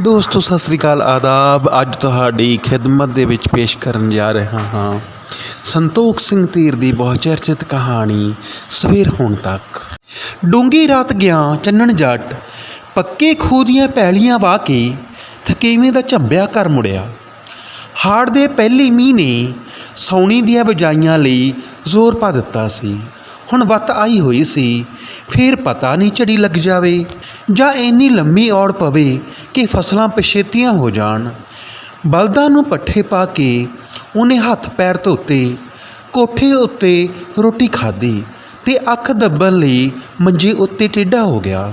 ਦੋਸਤੋ, ਸਤਿ ਸ੍ਰੀ ਅਕਾਲ, ਆਦਾਬ। ਅੱਜ ਤੁਹਾਡੀ ਖਿਦਮਤ ਦੇ ਵਿੱਚ ਪੇਸ਼ ਕਰਨ ਜਾ ਰਿਹਾ ਹਾਂ। ਸੰਤੋਖ ਸਿੰਘ ਧੀਰ ਦੀ ਬਹੁਤ ਚਰਚਿਤ ਕਹਾਣੀ, ਸਵੇਰ ਹੋਣ ਤੱਕ। ਡੂੰਗੀ ਰਾਤ ਗਿਆ, ਚੰਨਣ ਜੱਟ। ਪੱਕੇ ਖੂਹ ਦੀਆਂ ਪੈਲੀਆਂ ਵਾਹ ਕੇ ਥਕੇਵੇਂ ਦਾ ਝੰਬਿਆ ਕਰ ਮੁੜਿਆ। ਹਾੜ ਦੇ ਪਹਿਲੇ ਮੀਂਹ ਨੇ ਸੌਣੀ ਦੀਆਂ ਬਜਾਈਆਂ ਲਈ ਜ਼ੋਰ ਪਾ ਦਿੱਤਾ ਸੀ। ਹੁਣ ਵੱਤ ਆਈ ਹੋਈ ਸੀ, ਫੇਰ ਪਤਾ ਨਹੀਂ ਝੜੀ ਲੱਗ ਜਾਵੇ। ਜਾਂ ਇੰਨੀ ਲੰਮੀ ਔੜ ਪਵੇ ਕਿ ਫਸਲਾਂ ਪਛੇਤੀਆਂ ਹੋ ਜਾਣ। ਬਲਦਾਂ ਨੂੰ ਪੱਠੇ ਪਾ ਕੇ ਉਹਨੇ ਹੱਥ ਪੈਰ ਧੋਤੇ ਕੋਠੇ ਉੱਤੇ ਰੋਟੀ ਖਾਧੀ ਤੇ ਅੱਖ ਦੱਬਣ ਲਈ ਮੰਜੇ ਉੱਤੇ ਟੇਢਾ ਹੋ ਗਿਆ।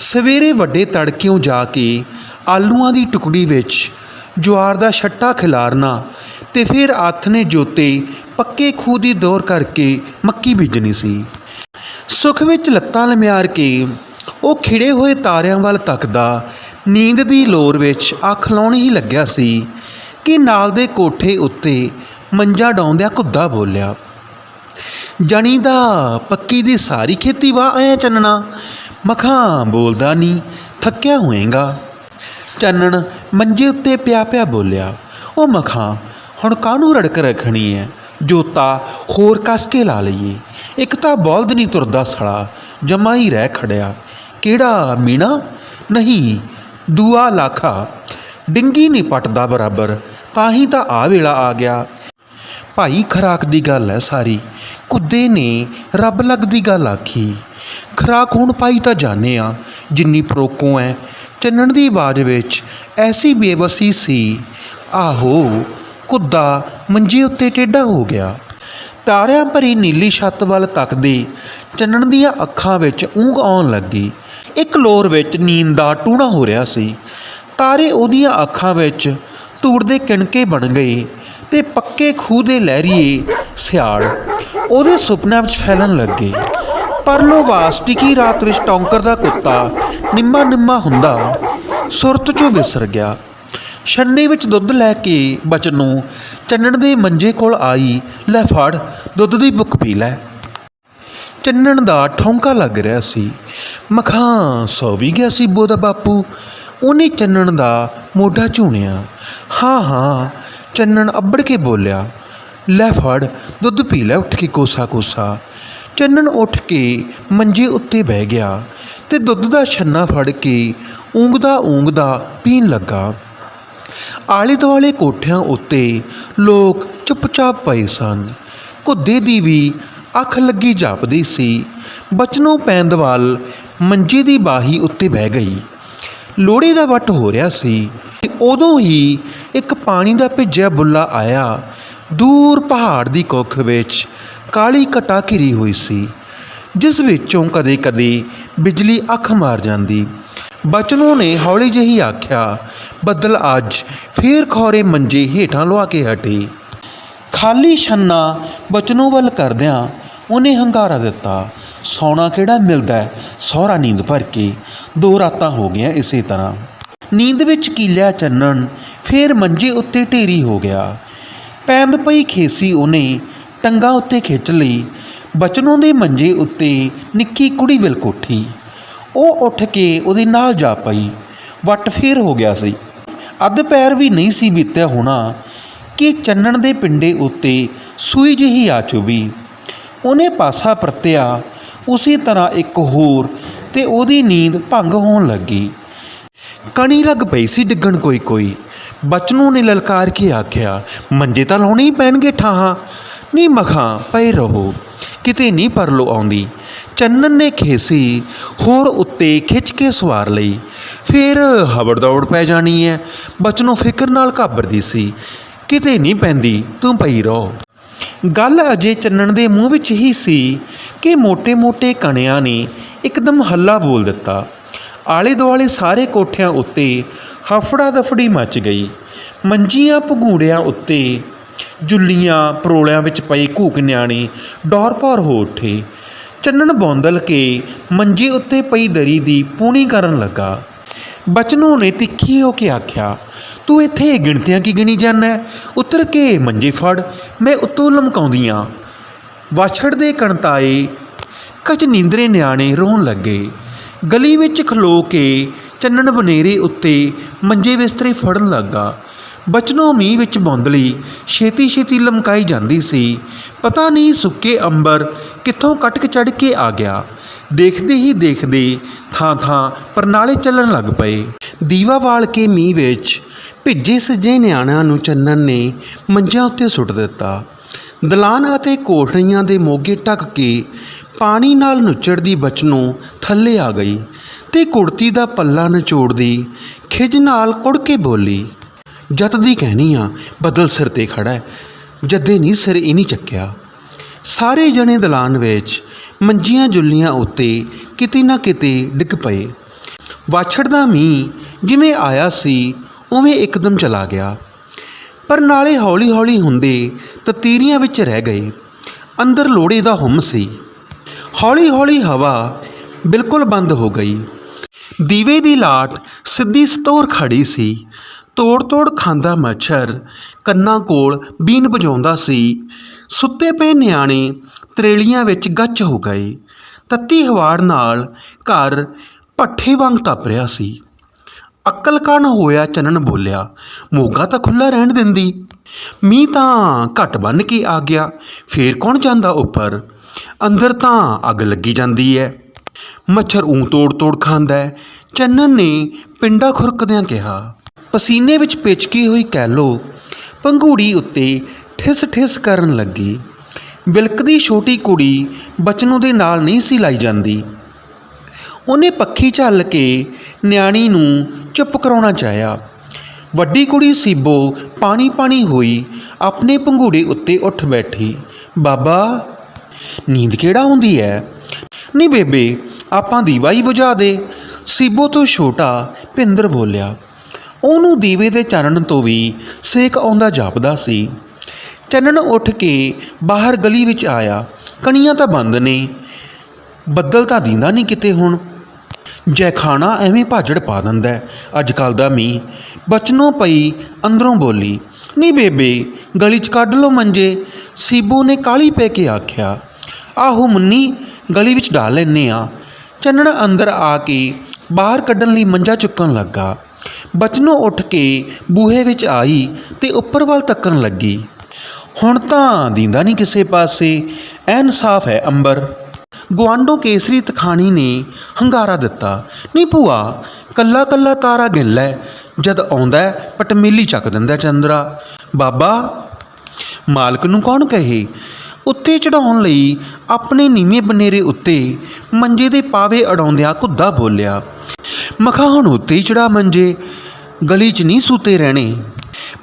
ਸਵੇਰੇ ਵੱਡੇ ਤੜਕਿਓਂ ਜਾ ਕੇ ਆਲੂਆਂ ਦੀ ਟੁਕੜੀ ਵਿੱਚ ਜਵਾਰ ਦਾ ਛੱਟਾ ਖਿਲਾਰਨਾ ਤੇ ਫਿਰ ਹੱਥ ਨੇ ਜੋਤੇ ਪੱਕੇ ਖੂਹ ਦੀ ਦੌਰ ਕਰਕੇ ਮੱਕੀ ਬੀਜਣੀ ਸੀ। ਸੁਖ ਵਿੱਚ ਲੱਤਾਂ ਲਮਿਆਰ ਕੇ ਉਹ ਖਿੜੇ ਹੋਏ ਤਾਰਿਆਂ ਵੱਲ ਤੱਕਦਾ, ਨੀਂਦ ਦੀ ਲੋਰ ਵਿੱਚ ਅੱਖ ਲਾਉਣ ਹੀ ਲੱਗਿਆ ਸੀ ਕਿ ਨਾਲ ਦੇ ਕੋਠੇ ਉੱਤੇ ਮੰਜਾ ਡਾਉਂਦਿਆਂ ਕੁੱਦਾ ਬੋਲਿਆ ਜਣੀ ਦਾ ਪੱਕੀ ਦੀ ਸਾਰੀ ਖੇਤੀ ਵਾ ਐ ਚੰਨਣਾ, ਮਖਾਂ ਬੋਲਦਾ ਨਹੀਂ ਥੱਕਿਆ ਹੋਏਗਾ। ਚੰਨਣ ਮੰਜੇ ਉੱਤੇ ਪਿਆ ਪਿਆ ਬੋਲਿਆ, ਉਹ ਮਖਾਂ, ਹੁਣ ਕਾਹਨੂੰ ਰੜਕ ਰੱਖਣੀ ਐ? ਜੋਤਾ ਹੋਰ ਕੱਸ ਕੇ ਲਾ ਲਈਏ, ਇੱਕ ਤਾਂ ਬਲਦ ਨਹੀਂ ਤੁਰਦਾ ਸੜਾ ਜਮਾ ਹੀ ਰਹਿ ਖੜਿਆ। ਕਿਹੜਾ ਮੀਣਾ? ਨਹੀਂ, ਦੂਆ ਲਾਖਾ। ਡਿੰਗੀ ਨਹੀਂ ਪਟਦਾ ਬਰਾਬਰ, ਤਾਂ ਹੀ ਤਾਂ ਆ ਵੇਲਾ ਆ ਗਿਆ। ਭਾਈ ਖਰਾਕ ਦੀ ਗੱਲ ਹੈ ਸਾਰੀ। ਕੁੱਦੇ ਨੇ ਰੱਬ ਲੱਗਦੀ ਗੱਲ ਆਖੀ। ਖਰਾਕ ਹੁਣ ਪਾਈ ਤਾਂ ਜਾਣੇ ਆ, ਜਿੰਨੀ ਪਰੋਕੋਂ ਐ। ਚੰਨਣ ਦੀ ਆਵਾਜ਼ ਵਿੱਚ ਐਸੀ ਬੇਬਸੀ ਸੀ। ਆਹੋ, ਕੁੱਦਾ ਮੰਜੇ ਉੱਤੇ ਟੇਢਾ ਹੋ ਗਿਆ। ਤਾਰਿਆਂ ਭਰੀ ਨੀਲੀ ਛੱਤ ਵੱਲ ਤੱਕਦੇ ਚੰਨਣ ਦੀਆਂ ਅੱਖਾਂ ਵਿੱਚ ਊਂਘ ਆਉਣ ਲੱਗੀ। ਇੱਕ ਲੋਰ ਵਿੱਚ ਨੀਂਦ ਦਾ ਟੂਣਾ ਹੋ ਰਿਹਾ ਸੀ। ਤਾਰੇ ਉਹਦੀਆਂ ਅੱਖਾਂ ਵਿੱਚ ਧੂੜ ਦੇ ਕਿਣਕੇ ਬਣ ਗਏ ਤੇ ਪੱਕੇ ਖੂਹ ਦੇ ਲਹਿਰੀਏ ਸਿਆੜ ਉਹਦੇ ਸੁਪਨਿਆਂ ਵਿੱਚ ਫੈਲਣ ਲੱਗੇ। ਪਰ ਪਰਲੋ ਵਾਸਟਿਕੀ ਰਾਤ ਵਿੱਚ ਟੌਂਕਰ ਦਾ ਕੁੱਤਾ ਨਿੰਮਾ ਨਿੰਮਾ ਹੁੰਦਾ ਸੁਰਤ ਚੋਂ ਵਿਸਰ ਗਿਆ। ਛੰਨੇ ਵਿੱਚ ਦੁੱਧ ਲੈ ਕੇ ਬਚਨ ਨੂੰ ਚੰਨਣ ਦੇ ਮੰਜੇ ਕੋਲ ਆਈ, ਲੈ ਫੜ, ਦੁੱਧ ਦੀ ਬੁੱਕ ਪੀ ਲੈ। ਚੰਨਣ ਦਾ ਠੌਂਕਾ ਲੱਗ ਰਿਹਾ ਸੀ। ਮਖਾਂ ਸੌ ਵੀ ਗਿਆ ਸੀ ਬੋਦਾ ਬਾਪੂ। ਉਹਨੇ ਚੰਨਣ ਦਾ ਮੋਢਾ ਝੂਣਿਆ ਹਾਂ ਹਾਂ, ਚੰਨਣ ਅੱਬੜ ਕੇ ਬੋਲਿਆ, ਲੈ ਫੜ, ਦੁੱਧ ਪੀ ਲੈ, ਉੱਠ ਕੇ ਕੋਸਾ ਕੋਸਾ। ਚੰਨਣ ਉੱਠ ਕੇ ਮੰਜੇ ਉੱਤੇ ਬਹਿ ਗਿਆ ਤੇ ਦੁੱਧ ਦਾ ਛੰਨਾ ਫੜ ਕੇ ਉਂਗਦਾ ਉਂਗਦਾ ਪੀਣ ਲੱਗਾ। ਆਲੇ ਦੁਆਲੇ ਕੋਠਿਆਂ ਉੱਤੇ ਲੋਕ ਚੁੱਪਚਾਪ ਪਏ ਸਨ। ਕੁੱਦੇ ਦੀ ਵੀ ਅੱਖ ਲੱਗੀ ਜਾਪਦੀ ਸੀ। ਬਚਨੋਂ ਪੈਂਦ ਵੱਲ ਮੰਜੇ ਦੀ ਬਾਹੀ ਉੱਤੇ ਬਹਿ ਗਈ। ਲੋੜੀ ਦਾ ਵੱਟ ਹੋ ਰਿਹਾ ਸੀ ਉਦੋਂ ਹੀ ਇੱਕ ਪਾਣੀ ਦਾ ਭਿੱਜਿਆ ਬੁੱਲਾ ਆਇਆ। ਦੂਰ ਪਹਾੜ ਦੀ ਕੁੱਖ ਵਿੱਚ ਕਾਲੀ ਘਟਾ ਘਿਰੀ ਹੋਈ ਸੀ, ਜਿਸ ਵਿੱਚੋਂ ਕਦੇ-ਕਦੇ ਬਿਜਲੀ ਅੱਖ ਮਾਰ ਜਾਂਦੀ। ਬਚਨੋਂ ਨੇ ਹੌਲੀ ਜਿਹੀ ਆਖਿਆ, ਬੱਦਲ ਅੱਜ ਫੇਰ ਖੌਰੇ ਮੰਜੇ ਹੇਠਾਂ ਲਵਾ ਕੇ ਹਟੇ। ਖਾਲੀ ਛੰਨਾ ਬਚਨੋਂ ਵੱਲ ਕਰਦਿਆਂ ਉਹਨੇ ਹੰਗਾਰਾ ਦਿੱਤਾ। ਸੌਣਾ ਕਿਹੜਾ ਮਿਲਦਾ ਸਹੁਰਾ ਨੀਂਦ ਭਰ ਕੇ। ਦੋ ਰਾਤਾਂ ਹੋ ਗਈਆਂ ਇਸੇ ਤਰ੍ਹਾਂ। ਨੀਂਦ ਵਿੱਚ ਕੀਲਿਆ ਚੰਨਣ, ਫੇਰ ਮੰਜੇ ਉੱਤੇ ਢੇਰੀ ਹੋ ਗਿਆ। ਪੈਂਦ ਪਈ ਖੇਸੀ ਉਹਨੇ ਟੰਗਾ ਉੱਤੇ ਖਿੱਚ ਲਈ। ਬਚਨੋਂ ਦੇ ਮੰਜੇ ਉੱਤੇ ਨਿੱਕੀ ਕੁੜੀ ਬਿਲ ਕੋਠੀ। ਉਹ ਉੱਠ ਕੇ ਉਹਦੇ ਨਾਲ ਜਾ ਪਈ। ਵੱਟ ਫੇਰ ਹੋ ਗਿਆ ਸੀ। ਅੱਧ ਪੈਰ ਵੀ ਨਹੀਂ ਸੀ ਬੀਤਿਆ ਹੋਣਾ ਕਿ ਚੰਨਣ ਦੇ ਪਿੰਡੇ ਉੱਤੇ ਸੂਈ ਜਿਹੀ ਆ ਚੁਬੀ ਉਹਨੇ ਪਾਸਾ ਪਰਤਿਆ, ਉਸੇ ਤਰ੍ਹਾਂ ਇੱਕ ਹੋਰ ਤੇ ਉਹਦੀ ਨੀਂਦ ਭੰਗ ਹੋਣ ਲੱਗੀ। ਕਣੀ ਲੱਗ ਪਈ ਸੀ ਡਿੱਗਣ ਕੋਈ ਕੋਈ ਬਚਨੂ ਨੇ ਲਲਕਾਰ ਕੇ ਆਖਿਆ, ਮੰਜੇ ਤਾਂ ਲਾਉਣੇ ਹੀ ਪੈਣਗੇ ਠਾਹਾਂ। ਨਹੀਂ ਮਖਾਂ, ਪਏ ਰਹੋ। ਕਿਤੇ ਨਹੀਂ ਪਰਲੋ ਆਉਂਦੀ। ਚੰਨਨ ਨੇ ਖੇਸੀ, ਹੋਰ ਉੱਤੇ ਖਿੱਚ ਕੇ ਸਵਾਰ ਲਈ। ਫਿਰ ਹਵੜ ਦੌੜ ਪੈ ਜਾਣੀ ਹੈ ਬਚਨੋਂ ਫਿਕਰ ਨਾਲ ਘਾਬਰਦੀ ਸੀ। ਕਿਤੇ ਨਹੀਂ ਪੈਂਦੀ, ਤੂੰ ਪਈ ਰਹੋ। ਗੱਲ ਅਜੇ ਚੰਨਣ ਦੇ ਮੂੰਹ ਵਿੱਚ ਹੀ ਸੀ ਕਿ ਮੋਟੇ ਮੋਟੇ ਕਣਿਆਂ ਨੇ ਇੱਕਦਮ ਹੱਲਾ ਬੋਲ ਦਿੱਤਾ। ਆਲੇ ਦੁਆਲੇ ਸਾਰੇ ਕੋਠਿਆਂ ਉੱਤੇ ਹਫੜਾ ਦਫੜੀ ਮਚ ਗਈ। ਮੰਜੀਆਂ ਭਗੂੜਿਆਂ ਉੱਤੇ ਜੁੱਲੀਆਂ ਪਰੋਲਿਆਂ ਵਿੱਚ ਪਈ ਘੂਕ ਨਿਆਣੇ ਡੌਰ-ਭੌਰ ਹੋ ਉੱਠੇ। ਚੰਨਣ ਬੌਂਦਲ ਕੇ ਮੰਜੀ ਉੱਤੇ ਪਈ ਦਰੀ ਦੀ ਪੂਣੀ ਕਰਨ ਲੱਗਾ। ਬਚਨੂ ਨੇ ਤਿੱਖੀ ਹੋ ਕੇ ਆਖਿਆ ਤੂੰ ਇੱਥੇ ਗਿਣਤੀਆਂ ਕੀ ਗਿਣੀ ਜਾਂਦਾ ਉਤਰ ਕੇ, ਮੰਜੇ ਫੜ, ਮੈਂ ਉੱਤੋਂ ਲਮਕਾਉਂਦੀਆਂ ਵਾਛੜ ਦੇ ਕਣਤਾਏ, ਕਚ ਨੀਂਦਰੇ ਨਿਆਣੇ ਰੋਣ ਲੱਗੇ। ਗਲੀ ਵਿੱਚ ਖਲੋ ਕੇ ਚੰਨਣ ਬਨੇਰੇ ਉੱਤੇ ਮੰਜੇ ਬਿਸਤਰੇ ਫੜਨ ਲੱਗਾ। ਬਚਨੋਂ ਮੀਂਹ ਵਿੱਚ ਬੌਂਦਲੀ ਛੇਤੀ ਛੇਤੀ ਲਮਕਾਈ ਜਾਂਦੀ ਸੀ। ਪਤਾ ਨਹੀਂ ਸੁੱਕੇ ਅੰਬਰ ਕਿੱਥੋਂ ਕਟਕ ਚੜ ਕੇ ਆ ਗਿਆ। ਦੇਖਦੇ ਹੀ ਦੇਖਦੇ ਥਾਂ ਥਾਂ ਪਰਨਾਲੇ ਚੱਲਣ ਲੱਗ ਪਏ। ਦੀਵਾ ਵਾਲ ਕੇ ਮੀਂਹ ਵਿੱਚ ਭਿੱਜੇ ਸੱਜੇ ਨਿਆਣਿਆਂ ਨੂੰ ਚੰਨਨ ਨੇ ਮੰਜਿਆਂ ਉੱਤੇ ਸੁੱਟ ਦਿੱਤਾ। ਦਲਾਨ ਅਤੇ ਕੋਠੜੀਆਂ ਦੇ ਮੋਗੇ ਢੱਕ ਕੇ ਪਾਣੀ ਨਾਲ ਨੁੱਚੜਦੀ ਬਚਨੋਂ ਥੱਲੇ ਆ ਗਈ ਤੇ ਕੁੜਤੀ ਦਾ ਪੱਲਾ ਨਿਚੋੜਦੀ ਖਿਜ ਨਾਲ ਕੁੜ ਕੇ ਬੋਲੀ, ਜੱਤ ਦੀ ਕਹਿਣੀ ਆ, ਬਦਲ ਸਿਰ ਤੇ ਖੜਾ ਹੈ। ਜੱਦੇ ਨਹੀਂ ਸਿਰ ਇਹ ਨਹੀਂ ਚੱਕਿਆ। ਸਾਰੇ ਜਣੇ ਦਲਾਨ ਵਿੱਚ ਮੰਜੀਆਂ ਜੁੱਲੀਆਂ ਉੱਤੇ ਕਿਤੇ ਨਾ ਕਿਤੇ ਡਿੱਗ ਪਏ। ਵਾਛੜ ਦਾ ਮੀਂਹ ਜਿਵੇਂ ਆਇਆ ਸੀ, ਉਵੇਂ ਇੱਕਦਮ ਚਲਾ ਗਿਆ। ਪਰ ਨਾਲੇ ਹੌਲੀ-ਹੌਲੀ ਹੁੰਦੇ ਤਤੀਰੀਆਂ ਵਿੱਚ ਰਹਿ ਗਏ। ਅੰਦਰ ਲੋੜੇ ਦਾ ਹੁਮ ਸੀ। ਹੌਲੀ-ਹੌਲੀ ਹਵਾ ਬਿਲਕੁਲ ਬੰਦ ਹੋ ਗਈ। ਦੀਵੇ ਦੀ ਲਾਟ ਸਿੱਧੀ ਸਤੋਰ ਖੜੀ ਸੀ। ਤੋੜ-ਤੋੜ ਖਾਂਦਾ ਮੱਛਰ ਕੰਨਾਂ ਕੋਲ ਬੀਨ ਵਜਾਉਂਦਾ ਸੀ। ਸੁੱਤੇ ਪਏ ਨਿਆਣੇ ਤਰੇਲੀਆਂ ਵਿੱਚ ਗੱਚ ਹੋ ਗਏ। ਤੱਤੀ ਹਵਾੜ ਨਾਲ ਘਰ ਭੱਠੇ ਵਾਂਗ ਤਪ ਰਿਹਾ ਸੀ। ਅਕਲ ਕਾਣ ਹੋਇਆ ਚੰਨਣ ਬੋਲਿਆ, ਮੋਗਾ ਤਾਂ ਖੁੱਲਾ ਰਹਿਣ ਦਿੰਦੀ। ਮੀਂਹ ਤਾਂ ਘਟ ਬੰਨ ਕੇ ਆ ਗਿਆ। ਫੇਰ ਕੌਣ ਜਾਂਦਾ ਉੱਪਰ? ਅੰਦਰ ਤਾਂ ਅੱਗ ਲੱਗੀ ਜਾਂਦੀ ਹੈ ਮੱਛਰ ਊਂ ਤੋੜ ਤੋੜ ਖਾਂਦਾ ਹੈ ਚੰਨਨ ਨੇ ਪਿੰਡਾ ਖੁਰਕਦਿਆਂ ਕਿਹਾ, ਪਸੀਨੇ ਵਿੱਚ ਪਿਚਕੀ ਹੋਈ ਕੈਲੋ, ਪੰਘੂੜੀ ਉੱਤੇ ਠਿਸ ਠਿਸ ਕਰਨ ਲੱਗੀ। ਵਿਲਕਦੀ ਛੋਟੀ ਕੁੜੀ ਬਚਨੋਂ ਦੇ ਨਾਲ ਨਹੀਂ ਸੀ ਲਾਈ ਜਾਂਦੀ। ਉਹਨੇ ਪੱਖੀ ਝੱਲ ਕੇ ਨਿਆਣੀ ਨੂੰ ਚੁੱਪ ਕਰਾਉਣਾ ਚਾਹਿਆ। ਵੱਡੀ ਕੁੜੀ ਸੀਬੋ ਪਾਣੀ ਪਾਣੀ ਹੋਈ ਆਪਣੇ ਪੰਘੂੜੇ ਉੱਤੇ ਉੱਠ ਬੈਠੀ। ਬਾਬਾ, ਨੀਂਦ ਕਿਹੜਾ ਹੁੰਦੀ ਹੈ ਨਹੀਂ ਬੇਬੇ, ਆਪਾਂ ਦੀਵਾ ਹੀ ਬੁਝਾ ਦੇ, ਸੀਬੋ ਤੋਂ ਛੋਟਾ ਭਿੰਦਰ ਬੋਲਿਆ। ਉਹਨੂੰ ਦੀਵੇ ਦੇ ਚਾਨਣ ਤੋਂ ਵੀ ਸੇਕ ਆਉਂਦਾ ਜਾਪਦਾ ਸੀ। ਚੰਨਣ ਉੱਠ ਕੇ ਬਾਹਰ ਗਲੀ ਵਿੱਚ ਆਇਆ। ਕਣੀਆਂ ਤਾਂ ਬੰਦ ਨੇ, ਬੱਦਲ ਤਾਂ ਦੀਂਦਾ ਨਹੀਂ ਕਿਤੇ ਹੁਣ। ਜੈਖਾਣਾ ਐਵੇਂ ਭਾਜੜ ਪਾ ਦਿੰਦਾ ਅੱਜ ਕੱਲ ਦਾ ਮੀਂਹ ਬਚਨੋਂ ਪਈ, ਅੰਦਰੋਂ ਬੋਲੀ ਨਹੀਂ ਬੇਬੇ, ਗਲੀ 'ਚ ਕੱਢ ਲੋ ਮੰਜੇ। ਸੀਬੂ ਨੇ ਕਾਲੀ ਪੈ ਕੇ ਆਖਿਆ, ਆਹੋ ਮੁੰਨੀ ਗਲੀ ਵਿੱਚ ਡਾਲ ਲੈਨੇ ਆ ਚੰਨਣ ਅੰਦਰ ਆ ਕੇ ਬਾਹਰ ਕੱਢਣ ਲਈ ਮੰਜਾ ਚੁੱਕਣ ਲੱਗਾ। ਬਚਨੋਂ ਉੱਠ ਕੇ ਬੂਹੇ ਵਿੱਚ ਆਈ ਤੇ ਉੱਪਰ ਵੱਲ ਤੱਕਣ ਲੱਗੀ। ਹੁਣ ਤਾਂ ਦੀਂਦਾ ਨਹੀਂ ਕਿਸੇ ਪਾਸੇ। ਐਨ ਸਾਫ਼ ਹੈ ਅੰਬਰ। ਗਵਾਂਡੋ ਕੇਸਰੀ ਤਖਾਣੀ ਨੇ ਹੰਗਾਰਾ ਦਿੱਤਾ। ਨਹੀਂ ਭੂਆ, ਕੱਲਾ ਕੱਲਾ ਤਾਰਾ ਗਿਣ ਲੈ। ਜਦ ਆਉਂਦਾ ਪਟਮੇਲੀ ਚੱਕ ਦਿੰਦਾ ਚੰਦਰਾ। ਬਾਬਾ, ਮਾਲਕ ਨੂੰ ਕੌਣ ਕਹੇ? ਉੱਤੇ ਚੜਾਉਣ ਲਈ ਆਪਣੇ ਨੀਵੇਂ ਬਨੇਰੇ ਉੱਤੇ ਮੰਜੇ ਦੇ ਪਾਵੇ ਅੜਾਉਂਦਿਆਂ ਕੁੱਦਾ ਬੋਲਿਆ, ਮਖਾ ਹੁਣ ਉੱਤੇ ਹੀ ਚੜਾ ਮੰਜੇ, ਗਲੀ 'ਚ ਨਹੀਂ ਸੂਤੇ ਰਹਿਣੇ।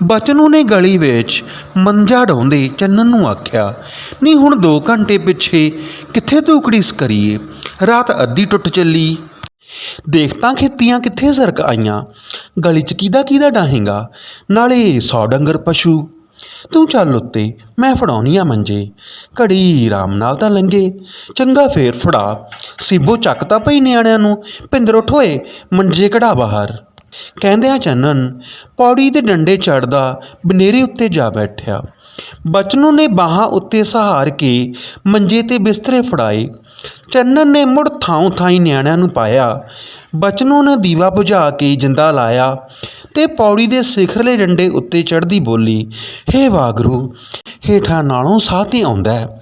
ਬਚਨੂ ਨੇ ਗਲੀ ਵਿੱਚ ਮੰਜਾ ਢਾਉਂਦੇ ਚੰਨਨ ਨੂੰ ਆਖਿਆ ਨਹੀਂ ਹੁਣ 2 ਘੰਟੇ ਪਿੱਛੇ ਕਿੱਥੇ ਤੂੰ ਕੜੀਸ ਕਰੀਏ? ਰਾਤ ਅੱਧੀ ਟੁੱਟ ਚੱਲੀ। ਦੇਖ ਤਾਂ ਖੇਤੀਆਂ ਕਿੱਥੇ ਸਰਕ ਆਈਆਂ। ਗਲੀ 'ਚ ਕਿਹਦਾ ਕਿਹਦਾ ਡਾਹੇਗਾ? ਨਾਲੇ ਸੌ ਡੰਗਰ ਪਸ਼ੂ। ਤੂੰ ਚੱਲ ਉੱਤੇ, ਮੈਂ ਫੜਾਉਣੀ ਆ ਮੰਜੇ। ਘੜੀ ਆਰਾਮ ਨਾਲ ਤਾਂ ਲੰਗੇ ਚੰਗਾ ਫੇਰ ਫੜਾ। ਸੀਬੋ ਚੱਕ ਤਾਂ ਪਈ ਨਿਆਣਿਆਂ ਨੂੰ। ਪਿੰਦਰ ਉਠੋਏ ਮੰਜੇ ਕਢਾ ਬਾਹਰ। ਕਹਿੰਦਿਆਂ ਚੰਨਨ ਪੌੜੀ ਦੇ ਡੰਡੇ ਚੜਦਾ ਬਨੇਰੇ ਉੱਤੇ ਜਾ ਬੈਠਿਆ। ਬਚਨੂ ਨੇ ਬਾਹਾਂ ਉੱਤੇ ਸਹਾਰ ਕੇ ਮੰਜੇ ਤੇ ਬਿਸਤਰੇ ਫੜਾਏ। ਚੰਨਨ ਨੇ ਮੁੜ ਥਾਂ ਥਾਈ ਨਿਆਣਿਆਂ ਨੂੰ ਪਾਇਆ। ਬਚਨੂ ਨੇ ਦੀਵਾ ਬੁਝਾ ਕੇ ਜਿੰਦਾ ਲਾਇਆ ਤੇ ਪੌੜੀ ਦੇ ਸਿਖਰਲੇ ਡੰਡੇ ਉੱਤੇ ਚੜ੍ਹਦੀ ਬੋਲੀ, ਹੇ ਵਾਗਰੂ, ਹੇਠਾਂ ਨਾਲੋਂ ਸਾਹ ਤੇ ਆਉਂਦਾ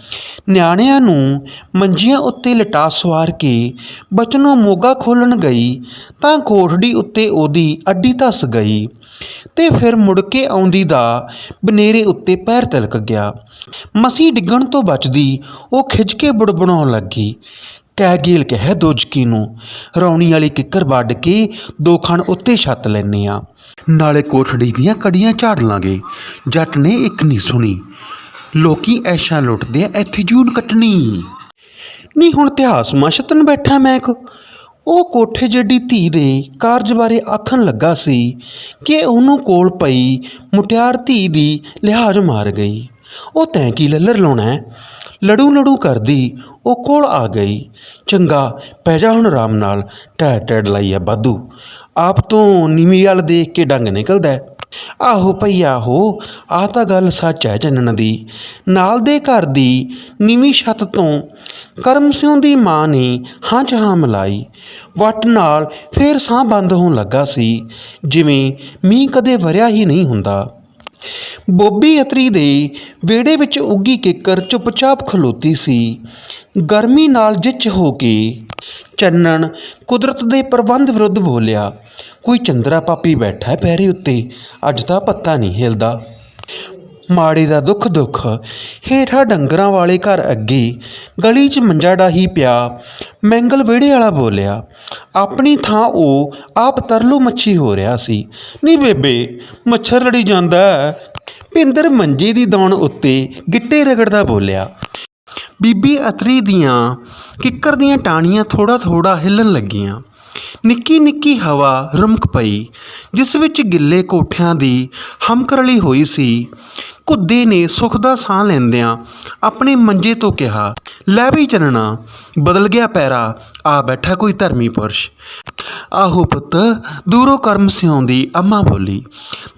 ਨਿਆਣਿਆਂ ਨੂੰ ਮੰਜੀਆਂ ਉੱਤੇ ਲਟਾ ਸਵਾਰ ਕੇ ਬਚਨੋਂ ਮੋਗਾ ਖੋਲਣ ਗਈ ਤਾਂ ਕੋਠੜੀ ਉੱਤੇ ਉਹਦੀ ਅੱਡੀ ਧਸ ਗਈ ਤੇ ਫਿਰ ਮੁੜ ਕੇ ਆਉਂਦੀ ਦਾ ਬਨੇਰੇ ਉੱਤੇ ਪੈਰ ਤਿਲਕ ਗਿਆ। ਮਸੀ ਡਿੱਗਣ ਤੋਂ ਬਚਦੀ ਉਹ ਖਿੱਚ ਕੇ ਬੁੜਬੁੜਾਉਣ ਲੱਗੀ। ਕਹਿ ਗੇਲ ਕਹਿ ਦੋਜਕੀ ਨੂੰ। ਰੌਣੀ ਵਾਲੀ ਕਿੱਕਰ ਵੱਢ ਕੇ ਦੋ ਖਣ ਉੱਤੇ ਛੱਤ ਲੈਨੇ ਆ ਨਾਲੇ ਕੋਠੜੀ ਦੀਆਂ ਕੜੀਆਂ ਝਾੜ ਲਾਂਗੇ। ਜੱਟ ਨੇ ਇੱਕ ਨਹੀਂ ਸੁਣੀ। ਲੋਕੀ ਐਸ਼ਾਂ ਲੁੱਟਦੇ ਆ, ਇੱਥੇ ਜੂਨ ਕੱਟਣੀ। ਨਹੀਂ ਹੁਣ ਇਤਿਹਾਸ ਮਸ਼ਤਨ ਬੈਠਾ ਮੈਂ ਇੱਕ ਉਹ ਕੋਠੇ ਜੱਡੀ ਧੀ ਦੇ ਕਾਰਜ ਬਾਰੇ ਆਖਣ ਲੱਗਾ ਸੀ ਕਿ ਉਹਨੂੰ ਕੋਲ ਪਈ ਮੁਟਿਆਰ ਧੀ ਦੀ ਲਿਹਾਜ਼ ਮਾਰ ਗਈ। ਉਹ ਤੈਂ ਕੀ ਲੱਲਰ ਲਾਉਣਾ ਲੜੂ ਲੜੂ ਕਰਦੀ, ਉਹ ਕੋਲ ਆ ਗਈ। ਚੰਗਾ, ਪੈ ਜਾ ਹੁਣ ਆਰਾਮ ਨਾਲ। ਟੈ ਟੈਡ ਲਾਈ ਆ ਬਾਦੂ। ਆਪ ਤੋਂ ਨੀਵੀਂ ਵਾਲ ਦੇਖ ਕੇ ਡੰਗ ਨਿਕਲਦਾ ਆਹੋ ਭਈਆ ਆਹੋ ਆਹ ਤਾਂ ਗੱਲ ਸੱਚ ਹੈ ਚੰਨਣ ਦੀ। ਨਾਲ ਦੇ ਘਰ ਦੀ ਨੀਵੀਂ ਛੱਤ ਤੋਂ ਕਰਮ ਸਿਉਂ ਦੀ ਮਾਂ ਨੇ ਹਾਂ ਚ ਹਾਂ ਮਿਲਾਈ। ਵੱਟ ਨਾਲ ਫੇਰ ਸਾਹ ਬੰਦ ਹੋਣ ਲੱਗਾ ਸੀ, ਜਿਵੇਂ ਮੀਂਹ ਕਦੇ ਵਰਿਆ ਹੀ ਨਹੀਂ ਹੁੰਦਾ। ਬੋਬੀ ਅਤਰੀ ਦੇ ਵਿਹੜੇ ਵਿੱਚ ਉੱਗੀ ਕਿੱਕਰ ਚੁੱਪਚਾਪ ਖਲੋਤੀ ਸੀ। ਗਰਮੀ ਨਾਲ ਜਿੱਚ ਹੋ ਕੇ ਚੰਨਣ ਕੁਦਰਤ ਦੇ ਪ੍ਰਬੰਧ ਵਿਰੁੱਧ ਬੋਲਿਆ, ਕੋਈ ਚੰਦਰਾ ਪਾਪੀ ਬੈਠਾ ਹੈ ਪੈਰੀ ਉੱਤੇ, ਅੱਜ ਤਾਂ ਪੱਤਾ ਨਹੀਂ ਹਿਲਦਾ। ਮਾੜੇ ਦਾ ਦੁੱਖ ਦੁੱਖ। ਹੇਠਾਂ ਡੰਗਰਾਂ ਵਾਲੇ ਘਰ ਅੱਗੇ ਗਲੀ 'ਚ ਮੰਜਾ ਡਾਹੀ ਪਿਆ। ਮੈਂਗਲ ਵਿਹੜੇ ਵਾਲਾ ਬੋਲਿਆ, ਆਪਣੀ ਥਾਂ ਉਹ ਆਪ ਤਰਲੂ ਮੱਛੀ ਹੋ ਰਿਹਾ ਸੀ। ਨਹੀਂ ਬੇਬੇ, ਮੱਛਰ ਲੜੀ ਜਾਂਦਾ ਭਿੰਦਰ ਮੰਜੇ ਦੀ ਦੌਣ ਉੱਤੇ ਗਿੱਟੇ ਰਗੜਦਾ ਬੋਲਿਆ, ਬੀਬੀ ਅਤਰੀ ਦੀਆਂ ਕਿੱਕਰ ਦੀਆਂ ਟਾਣੀਆਂ ਥੋੜਾ ਥੋੜਾ ਹਿੱਲਣ ਲੱਗੀਆਂ। ਨਿੱਕੀ ਨਿੱਕੀ ਹਵਾ ਰੁਮਕ ਪਈ, ਜਿਸ ਵਿੱਚ ਗਿੱਲੇ ਕੋਠਿਆਂ ਦੀ ਹਮਕਰਲੀ ਹੋਈ ਸੀ। ਕੁੱਦੇ ਨੇ ਸੁੱਖ ਦਾ ਸਾਹ ਲੈਂਦਿਆਂ ਆਪਣੇ ਮੰਜੇ ਤੋਂ ਕਿਹਾ, ਲੈ ਵੀ ਚੰਨਣਾ, ਬਦਲ ਗਿਆ ਪੈਰਾ, ਆ ਬੈਠਾ ਕੋਈ ਧਰਮੀ ਪੁਰਸ਼। ਆਹੋ ਪੁੱਤ, ਦੂਰੋਂ ਕਰਮ ਸਿਉਂਦੀ ਅੰਮਾ ਬੋਲੀ,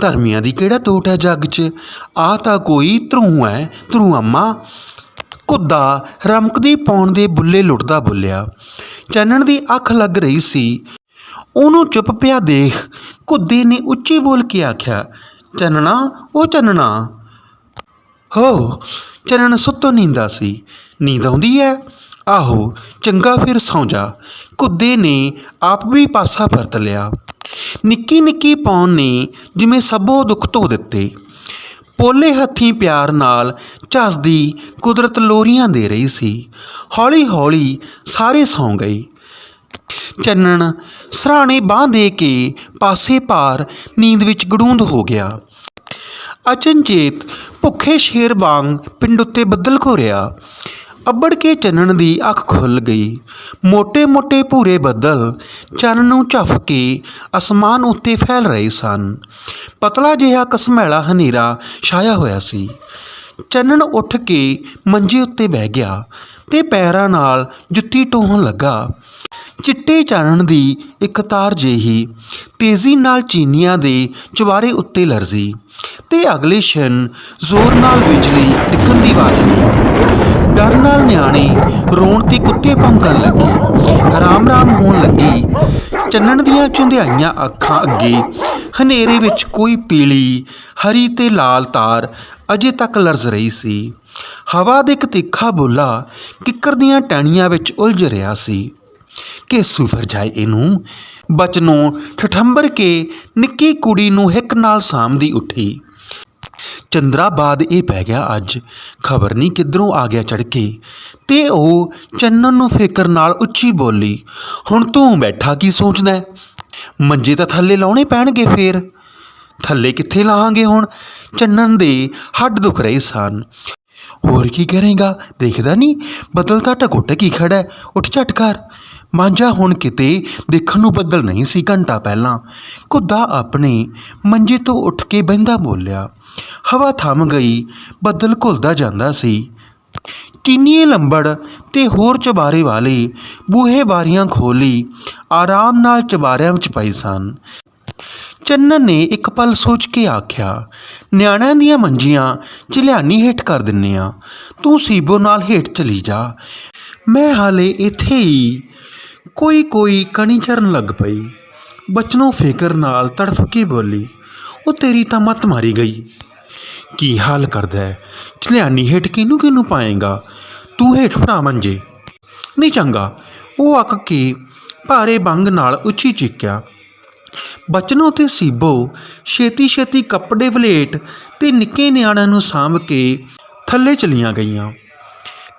ਧਰਮੀਆਂ ਦੀ ਕਿਹੜਾ ਤੋਟ ਹੈ ਜੱਗ 'ਚ? ਆ ਤਾਂ ਕੋਈ ਧਰੂ ਹੈ, ਧਰੂ ਅੰਮਾ। ਕੁੱਦਾ ਰਮਕਦੀ ਪਾਉਣ ਦੇ ਬੁੱਲੇ ਲੁੱਟਦਾ ਬੋਲਿਆ। ਚੰਨਣ ਦੀ ਅੱਖ ਲੱਗ ਰਹੀ ਸੀ। ਉਹਨੂੰ ਚੁੱਪ ਪਿਆ ਦੇਖ ਕੁੱਦੇ ਨੇ ਉੱਚੀ ਬੋਲ ਕੇ ਆਖਿਆ, ਚੰਨਣਾ ਉਹ ਚੰਨਣਾ। ਹੋ, ਚੰਨਣ ਸੁੱਤੋਂ ਨੀਂਦਾ ਸੀ। ਨੀਂਦ ਆਉਂਦੀ ਹੈ ਆਹੋ, ਚੰਗਾ ਫਿਰ ਸੌਂ ਜਾ। ਕੁੱਦੇ ਨੇ ਆਪ ਵੀ ਪਾਸਾ ਵਰਤ ਲਿਆ। ਨਿੱਕੀ ਨਿੱਕੀ ਪੌਣ ਨੇ ਜਿਵੇਂ ਸਭੋ ਦੁੱਖ ਧੋ ਦਿੱਤੇ। ਪੋਲੇ ਹੱਥੀਂ ਪਿਆਰ ਨਾਲ ਝੱਸਦੀ ਕੁਦਰਤ ਲੋਰੀਆਂ ਦੇ ਰਹੀ ਸੀ। ਹੌਲੀ ਹੌਲੀ ਸਾਰੇ ਸੌਂ ਗਏ। ਚੰਨਣ ਸਰਾਣੇ ਬਾਹ ਦੇ ਕੇ ਪਾਸੇ ਪਾਰ ਨੀਂਦ ਵਿੱਚ ਗੜੂੰਦ ਹੋ ਗਿਆ। ਅਚਨਚੇਤ ਭੁੱਖੇ ਸ਼ੇਰ ਵਾਂਗ ਪਿੰਡ ਉੱਤੇ ਬੱਦਲ ਘੋਰਿਆ। ਅੱਬੜ ਕੇ ਚੰਨਣ ਦੀ ਅੱਖ ਖੁੱਲ ਗਈ। ਮੋਟੇ ਮੋਟੇ ਭੂਰੇ ਬੱਦਲ ਚੰਨ ਨੂੰ ਝਫ ਕੇ ਅਸਮਾਨ ਉੱਤੇ ਫੈਲ ਰਹੇ ਸਨ। ਪਤਲਾ ਜਿਹਾ ਕਸਮੈਲਾ ਹਨੇਰਾ ਛਾਇਆ ਹੋਇਆ ਸੀ। ਚੰਨਣ ਉੱਠ ਕੇ ਮੰਜੇ ਉੱਤੇ ਬਹਿ ਗਿਆ। ਤੇ ਪੈਰਾਂ ਨਾਲ ਜੁੱਤੀ ਟੋਹਣ ਲੱਗਾ। ਚਿੱਟੇ ਚਾਨਣ ਦੀ ਇੱਕ ਤਾਰ ਜਿਹੀ ਤੇਜ਼ੀ ਨਾਲ ਚੀਨੀਆਂ ਦੇ ਚੁਬਾਰੇ ਉੱਤੇ ਲਰਜ਼ੀ ਤੇ ਅਗਲੇ ਛਿਨ ਜ਼ੋਰ ਨਾਲ ਬਿਜਲੀ ਡਿੱਗਣ ਦੀ ਆਵਾਜ਼ ਆਈ। ਡਰ ਨਾਲ ਨਿਆਣੇ ਰੋਣ ਤੇ ਕੁੱਤੇ ਭੌਂਕਣ ਲੱਗੇ। ਰਾਮ ਰਾਮ ਹੋਣ ਲੱਗੀ। ਚੰਨਣ ਦੀਆਂ ਚੁੰਧਿਆਈਆਂ ਅੱਖਾਂ ਅੱਗੇ ਹਨੇਰੇ ਵਿੱਚ ਕੋਈ ਪੀਲੀ, ਹਰੀ ਤੇ ਲਾਲ ਤਾਰ ਅਜੇ ਤੱਕ ਲਰਜ਼ ਰਹੀ ਸੀ। ਹਵਾ ਦੇ ਇੱਕ ਤਿੱਖਾ ਬੋਲਾ ਕਿੱਕਰ ਦੀਆਂ ਟਹਿਣੀਆਂ ਵਿੱਚ ਉਲਝ ਰਿਹਾ ਸੀ। ਕਿ ਸੁਫਰ ਜਾਏ ਇਹਨੂੰ। ਬਚਨੋਂ ਠਠੰਬਰ ਕੇ ਨਿੱਕੀ ਕੁੜੀ ਨੂੰ ਹਿੱਕ ਨਾਲ ਸਾਂਭਦੀ ਉੱਠੀ। ਚੰਦਰਾਬਾਦ ਇਹ ਪੈ ਗਿਆ ਅੱਜ। ਖਬਰ ਨਹੀਂ ਕਿੱਧਰੋਂ ਆ ਗਿਆ ਚੜ ਕੇ ਤੇ ਉਹ ਚੰਨਨ ਨੂੰ ਫਿਕਰ ਨਾਲ ਉੱਚੀ ਬੋਲੀ, ਹੁਣ ਤੂੰ ਬੈਠਾ ਕੀ ਸੋਚਦਾ ਮੰਜੇ ਤਾਂ ਥੱਲੇ ਲਾਉਣੇ ਪੈਣਗੇ ਫੇਰ। ਥੱਲੇ ਕਿੱਥੇ ਲਾਹਾਂਗੇ ਹੁਣ? ਚੰਨਨ ਦੇ ਹੱਡ ਦੁਖ ਰਹੇ ਸਨ। ਹੋਰ ਕੀ ਕਰੇਗਾ? ਦੇਖਦਾ ਨਹੀਂ। ਬੱਦਲ ਤਾਂ ਟਕੋਟ ਕੀ ਖੜਾ ਹੈ। ਉੱਠ ਝਟ ਕਰ ਮਾਂਝਾ ਹੁਣ ਕਿਤੇ ਦੇਖਣ ਨੂੰ ਬੱਦਲ ਨਹੀਂ ਸੀ ਘੰਟਾ ਪਹਿਲਾਂ। ਕੁੱਦਾ ਆਪਣੇ ਮੰਜੇ ਤੋਂ ਉੱਠ ਕੇ ਬਹਿੰਦਾ ਬੋਲਿਆ, ਹਵਾ ਥੰਮ ਗਈ, ਬੱਦਲ ਘੁਲਦਾ ਜਾਂਦਾ ਸੀ। ਚੀਨੀਏ ਲੰਬੜ ਤੇ ਹੋਰ ਚਬਾਰੇ ਵਾਲੇ ਬੂਹੇ ਬਾਰੀਆਂ ਖੋਲੀ ਆਰਾਮ ਨਾਲ ਚਬਾਰਿਆਂ ਵਿੱਚ ਪਏ ਸਨ। ਚੰਨਨ ਨੇ ਇੱਕ ਪਲ ਸੋਚ ਕੇ ਆਖਿਆ, ਨਿਆਣਿਆਂ ਦੀਆਂ ਮੰਜੀਆਂ ਝਲਿਆਣੀ ਹੇਠ ਕਰ ਦਿੰਨੇ ਆ। ਤੂੰ ਸੀਬੋ ਨਾਲ ਹੇਠ ਚਲੀ ਜਾ। ਮੈਂ ਹਾਲੇ ਇੱਥੇ ਹੀ। ਕੋਈ ਕੋਈ ਕਣੀ ਚਰਨ ਲੱਗ ਪਈ। ਬਚਨੋਂ ਫਿਕਰ ਨਾਲ ਤੜਫ ਕੇ ਬੋਲੀ, ਉਹ ਤੇਰੀ ਤਾਂ ਮੱਤ ਮਾਰੀ ਗਈ। ਕੀ ਹਾਲ ਕਰਦਾ ਚਲਿਆਨੀ ਹੇਠ ਕਿਹਨੂੰ ਕਿਹਨੂੰ ਪਾਏਗਾ? ਤੂੰ ਹੇਠ ਫੜਾ ਮੰਜੇ। ਨਹੀਂ ਚੰਗਾ। ਉਹ ਅੱਕ ਕੇ ਭਾਰੇ ਬੰਗ ਨਾਲ ਉੱਚੀ ਚੀਕਿਆ। ਬਚਨੋ ਤੇ ਸੀਬੋ ਛੇਤੀ ਛੇਤੀ ਕੱਪੜੇ ਵਲੇਟ ਤੇ ਨਿੱਕੇ ਨਿਆਣਿਆਂ ਨੂੰ ਸਾਂਭ ਕੇ ਥੱਲੇ ਚਲੀਆਂ ਗਈਆਂ।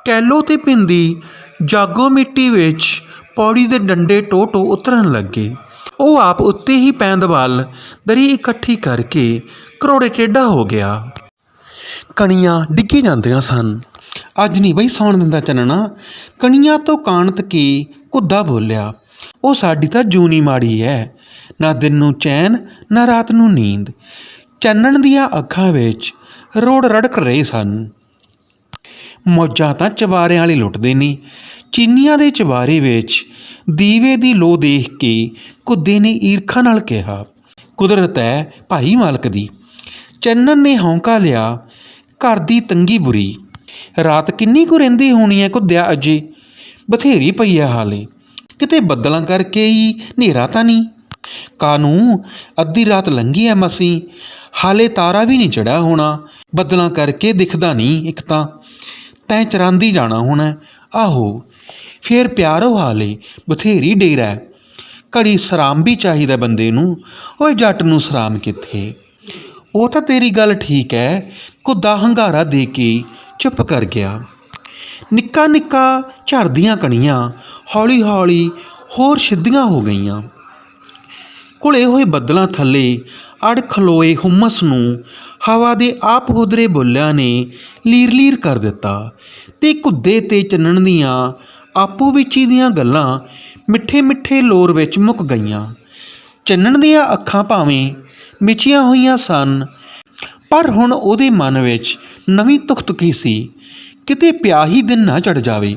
ਕੈਲੋ ਤੇ ਪਿੰਦੀ ਜਾਗੋ ਮਿੱਟੀ ਵਿੱਚ ਪੌੜੀ ਦੇ ਡੰਡੇ ਟੋ ਟੋ ਉਤਰਨ ਲੱਗੇ। ਉਹ ਆਪ ਉੱਤੇ ਹੀ ਪੈਂਦ ਵੱਲ ਦਰੀ ਇਕੱਠੀ ਕਰਕੇ ਕਰੋੜੇ ਟੇਢਾ ਹੋ ਗਿਆ। ਕਣੀਆਂ ਡਿੱਗੀ ਜਾਂਦੀਆਂ ਸਨ। ਅੱਜ ਨਹੀਂ ਬਈ ਸੌਣ ਦਿੰਦਾ ਚੰਨਣਾ। ਕਣੀਆਂ ਤੋਂ ਕਾਣਤ ਕੇ ਕੁੱਦਾ ਬੋਲਿਆ, ਉਹ ਸਾਡੀ ਤਾਂ ਜੂਨੀ ਮਾੜੀ ਐ। ਨਾ ਦਿਨ ਨੂੰ ਚੈਨ, ਨਾ ਰਾਤ ਨੂੰ ਨੀਂਦ। ਚੰਨਣ ਦੀਆਂ ਅੱਖਾਂ ਵਿੱਚ ਰੋੜ ਰੜਕ ਰਹੇ ਸਨ। ਮੌਜਾਂ ਤਾਂ ਚਵਾਰਿਆਂ ਵਾਲੇ ਲੁੱਟਦੇ ਨੇ। ਚੀਨੀਆਂ ਦੇ ਚਵਾਰੇ ਵਿੱਚ ਦੀਵੇ ਦੀ ਲੋ ਦੇਖ ਕੇ ਕੁੱਦੇ ਨੇ ਈਰਖਾ ਨਾਲ ਕਿਹਾ, ਕੁਦਰਤ ਹੈ ਭਾਈ ਮਾਲਕ ਦੀ। ਚੰਨਨ ਨੇ ਹੌਂਕਾ ਲਿਆ, ਘਰ ਦੀ ਤੰਗੀ ਬੁਰੀ। ਰਾਤ ਕਿੰਨੀ ਕੁ ਰਹਿੰਦੀ ਹੋਣੀ ਹੈ ਕੁੱਦਿਆ ਅਜੇ? ਬਥੇਰੀ ਪਈ ਹੈ ਹਾਲੇ। ਕਿਤੇ ਬੱਦਲਾਂ ਕਰਕੇ ਹੀ ਹਨੇਰਾ ਤਾਂ ਨਹੀਂ ਕਾਨੂੰ ਅੱਧੀ ਰਾਤ ਲੰਘੀ ਐ ਮਸੀਂ। ਹਾਲੇ ਤਾਰਾ ਵੀ ਨਹੀਂ ਚੜਿਆ ਹੋਣਾ। ਬੱਦਲਾਂ ਕਰਕੇ ਦਿਖਦਾ ਨਹੀਂ ਇੱਕ ਤਾਂ। ਤੈਂ ਚਰਾਂਦੀ ਜਾਣਾ ਹੋਣਾ ਆਹੋ, ਫੇਰ ਪਿਆਰੋ ਹਾਲੇ, ਬਥੇਰੀ ਡੇਰਾ ਹੈ। ਘੜੀ ਸਰਾਮ ਵੀ ਚਾਹੀਦਾ ਬੰਦੇ ਨੂੰ। ਓਏ ਜੱਟ ਨੂੰ ਸਰਾਮ ਕਿੱਥੇ? ਉਹ ਤਾਂ ਤੇਰੀ ਗੱਲ ਠੀਕ ਹੈ ਕੁੱਦਾ ਹੰਗਾਰਾ ਦੇ ਕੇ ਚੁੱਪ ਕਰ ਗਿਆ। ਨਿੱਕਾ ਨਿੱਕਾ ਝੜਦੀਆਂ ਕਣੀਆਂ ਹੌਲੀ ਹੌਲੀ ਹੋਰ ਸਿੱਧੀਆਂ ਹੋ ਗਈਆਂ। ਘੁਲੇ ਹੋਏ ਬੱਦਲਾਂ ਥੱਲੇ ਅੜ ਖਲੋਏ ਹੁਮਸ ਨੂੰ ਹਵਾ ਦੇ ਆਪ ਹੁਦਰੇ ਬੁੱਲਿਆਂ ਨੇ ਲੀਰ-ਲੀਰ ਕਰ ਦਿੱਤਾ ਤੇ ਕੁੱਦੇ ਤੇ ਚੰਨਣ ਦੀਆਂ ਆਪੋ ਵਿੱਚ ਹੀ ਦੀਆਂ ਗੱਲਾਂ ਮਿੱਠੇ-ਮਿੱਠੇ ਲੋਰ ਵਿੱਚ ਮੁੱਕ ਗਈਆਂ। ਚੰਨਣ ਦੀਆਂ ਅੱਖਾਂ ਭਾਵੇਂ ਮਿਚੀਆਂ ਹੋਈਆਂ ਸਨ, ਪਰ ਹੁਣ ਉਹਦੇ ਮਨ ਵਿੱਚ ਨਵੀਂ ਤੁਖਤੁਕੀ ਸੀ, ਕਿਤੇ ਪਿਆਹੀ ਦਿਨ ਨਾ ਚੜ ਜਾਵੇ।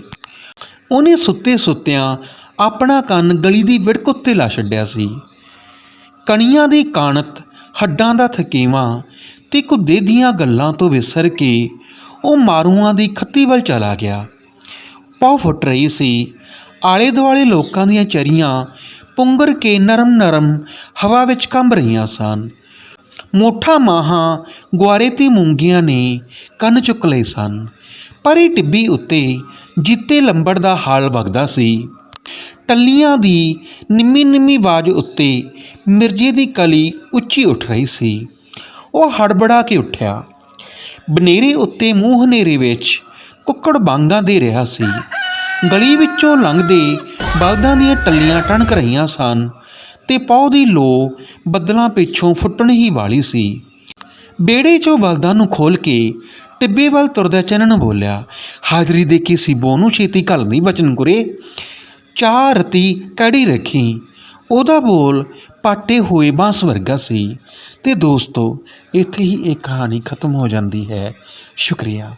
ਉਹਨੇ ਸੁੱਤੇ ਸੁੱਤਿਆਂ ਆਪਣਾ ਕੰਨ ਗਲੀ ਦੀ ਵਿੜਕ ਉੱਤੇ ਲਾ ਛੱਡਿਆ ਸੀ। ਕਣੀਆਂ ਦੀ ਕਾਣਤ, ਹੱਡਾਂ ਦਾ ਥਕੇਵਾਂ ਤੇ ਕੁੱਦੇ ਦੀਆਂ ਗੱਲਾਂ ਤੋਂ ਵਿਸਰ ਕੇ ਉਹ ਮਾਰੂਆਂ ਦੀ ਖੱਤੀ ਵੱਲ ਚਲਾ ਗਿਆ। ਪੌ ਫੁੱਟ ਰਹੀ ਸੀ। ਆਲੇ ਦੁਆਲੇ ਲੋਕਾਂ ਦੀਆਂ ਚਰੀਆਂ ਪੁੰਗਰ ਕੇ ਨਰਮ ਨਰਮ ਹਵਾ ਵਿੱਚ ਕੰਬ ਰਹੀਆਂ ਸਨ। ਮੋਠਾ ਮਾਹਾਂ ਗੁਆਰੇ ਤੇ ਮੂੰਗੀਆਂ ਨੇ ਕੰਨ ਚੁੱਕ ਲਏ ਸਨ। ਪਰ ਇਹ ਟਿੱਬੀ ਉੱਤੇ ਜਿੱਤੇ ਲੰਬੜ ਦਾ ਹਾਲ ਵਗਦਾ ਸੀ। ਟੱਲੀਆਂ ਦੀ ਨਿੰਮੀ ਨਿੰਮੀ ਆਵਾਜ਼ ਉੱਤੇ ਮਿਰਜੇ ਦੀ ਕਲੀ ਉੱਚੀ ਉੱਠ ਰਹੀ ਸੀ। ਉਹ ਹੜਬੜਾ ਕੇ ਉੱਠਿਆ। ਬਨੇਰੇ ਉੱਤੇ ਮੂੰਹ ਹਨੇਰੇ ਵਿੱਚ ਕੁੱਕੜ ਬਾਂਗਾ ਦੇ ਰਿਹਾ ਸੀ। ਗਲੀ ਵਿੱਚੋਂ ਲੰਘਦੇ ਬਲਦਾਂ ਦੀਆਂ ਟੱਲੀਆਂ ਟਣਕ ਰਹੀਆਂ ਸਨ ਤੇ ਪੌ ਦੀ ਲੋ ਬੱਦਲਾਂ ਪਿੱਛੋਂ ਫੁੱਟਣ ਹੀ ਵਾਲੀ ਸੀ। ਬੇੜੇ 'ਚੋਂ ਬਲਦਾਂ ਨੂੰ ਖੋਲ ਕੇ ਟਿੱਬੇ ਵੱਲ ਤੁਰਦਾ ਚੰਨਣ ਬੋਲਿਆ, ਹਾਜ਼ਰੀ ਦੇ ਕੇ ਸੀਬੋ ਨੂੰ ਛੇਤੀ ਘੱਲ ਨਹੀਂ ਬਚਨ ਕੁਰੇ। ਚਾਹ ਰਤੀ ਕੜੀ ਰੱਖੀ। ਉਹਦਾ ਬੋਲ ਪਾਟੇ ਹੋਏ ਬਾਂਸ ਵਰਗਾ ਸੀ। ਤੇ ਦੋਸਤੋ, ਇੱਥੇ ਹੀ ਇਹ ਕਹਾਣੀ ਖਤਮ ਹੋ ਜਾਂਦੀ ਹੈ। ਸ਼ੁਕਰੀਆ।